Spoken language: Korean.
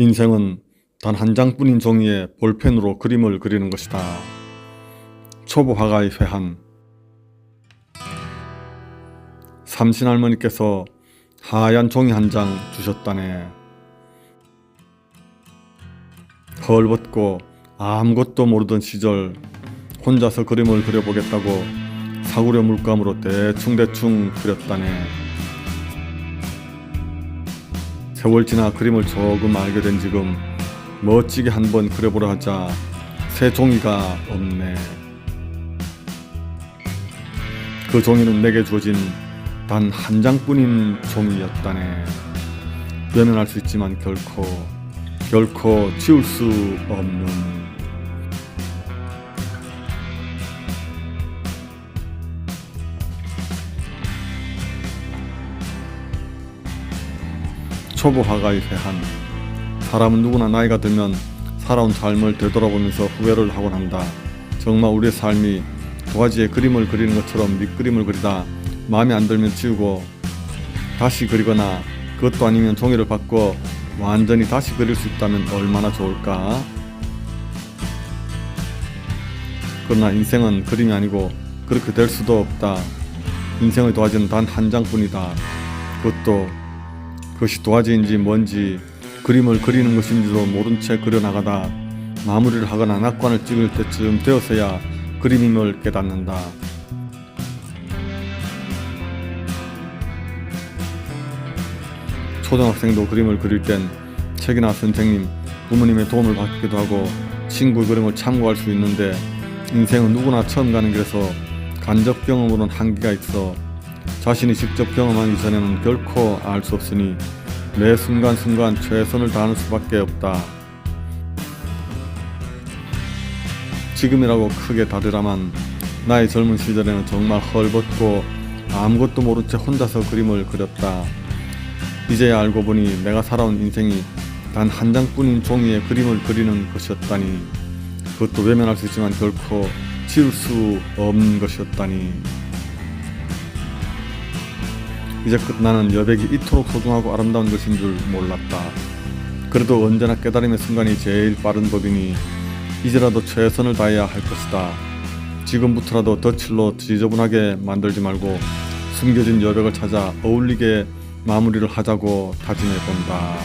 인생은 단 한 장뿐인 종이에 볼펜으로 그림을 그리는 것이다. 초보 화가의 회한 삼신 할머니께서 하얀 종이 한 장 주셨다네. 헐벗고 아무것도 모르던 시절 혼자서 그림을 그려보겠다고 사구려 물감으로 대충대충 그렸다네. 세월 지나 그림을 조금 알게 된 지금 멋지게 한번 그려보려 하자 새 종이가 없네. 그 종이는 내게 주어진 단 한 장뿐인 종이였다네. 외면할 수 있지만 결코 결코 지울 수 없는 초보 화가의 회한 사람은 누구나 나이가 들면 살아온 삶을 되돌아보면서 후회를 하곤 한다. 정말 우리의 삶이 도화지에 그림을 그리는 것처럼 밑그림을 그리다 마음에 안 들면 지우고 다시 그리거나 그것도 아니면 종이를 바꿔 완전히 다시 그릴 수 있다면 얼마나 좋을까? 그러나 인생은 그림이 아니고 그렇게 될 수도 없다. 인생의 도화지는 단 한 장뿐이다. 그것도 그것이 도화지인지 뭔지 그림을 그리는 것인지도 모른 채 그려나가다 마무리를 하거나 낙관을 찍을 때쯤 되어서야 그림임을 깨닫는다. 초등학생도 그림을 그릴 땐 책이나 선생님, 부모님의 도움을 받기도 하고 친구 그림을 참고할 수 있는데 인생은 누구나 처음 가는 길에서 간접 경험으로는 한계가 있어 자신이 직접 경험하기 전에는 결코 알 수 없으니 매 순간순간 최선을 다하는 수밖에 없다. 지금이라고 크게 다르라만 나의 젊은 시절에는 정말 헐벗고 아무것도 모른 채 혼자서 그림을 그렸다. 이제야 알고 보니 내가 살아온 인생이 단 한 장뿐인 종이에 그림을 그리는 것이었다니 그것도 외면할 수 있지만 결코 지울 수 없는 것이었다니 이제 끝나는 여백이 이토록 소중하고 아름다운 것인 줄 몰랐다. 그래도 언제나 깨달음의 순간이 제일 빠른 법이니 이제라도 최선을 다해야 할 것이다. 지금부터라도 덧칠로 지저분하게 만들지 말고 숨겨진 여백을 찾아 어울리게 마무리를 하자고 다짐해 본다.